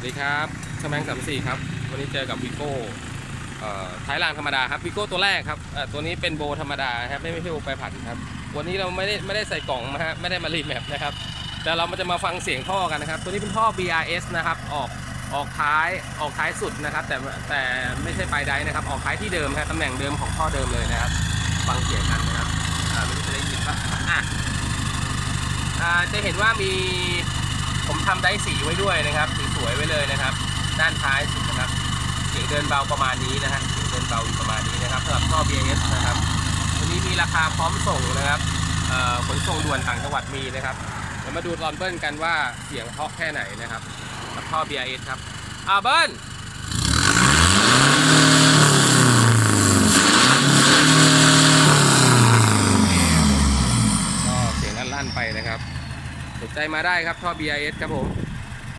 วัสดีครับชแมงสามสี่ครับ วันนี้เจอกับวิโก้ท้ายรางธรรมดาครับวิโก้ตัวแรกครับตัวนี้เป็นโบธรรมดาครับไม่ไม่ใช่โบไปผัดครับ วันนี้เราไม่ได้ไม่ได้ใส่กล่องมาฮะไม่ได้มารีแมปนะครับ แต่เรามาจะมาฟังเสียงท่อกันนะครับ ตัวนี้เป็นท่อ BRS นะครับ ออกออกท้ายออกท้ายสุดนะครับ แต่แต่ไม่ใช่ปลายไดนะครับ ออกท้ายที่เดิมครับตำแหน่งเดิมของท่อเดิมเลยนะครับ ฟังเสียงกันนะครับไม่รู้จะได้ยินปะอะอ่าจะเห็นว่ามี ผมทำได้สีไว้ด้วยนะครับสีสวยไว้เลยนะครับ ด้านท้ายสุดนะครับ เสียงเดินเบาประมาณนี้นะฮะเสียงเดินเบาอยู่ประมาณนี้นะครับสำหรับท่อ BS นะครับตัวนี้มีราคาพร้อมส่งนะครับขนส่งด่วนต่างจังหวัดมีนะครับเดี๋ยวมาดูตอนเบิ้ลกันว่าเสียงเพาะแค่ไหนนะครับกับท่อ BS ครับอ่าเบิ้ลก็เสียงลั่นๆไปนะครับ สนใจมาได้ครับท่อ BIS ครับผม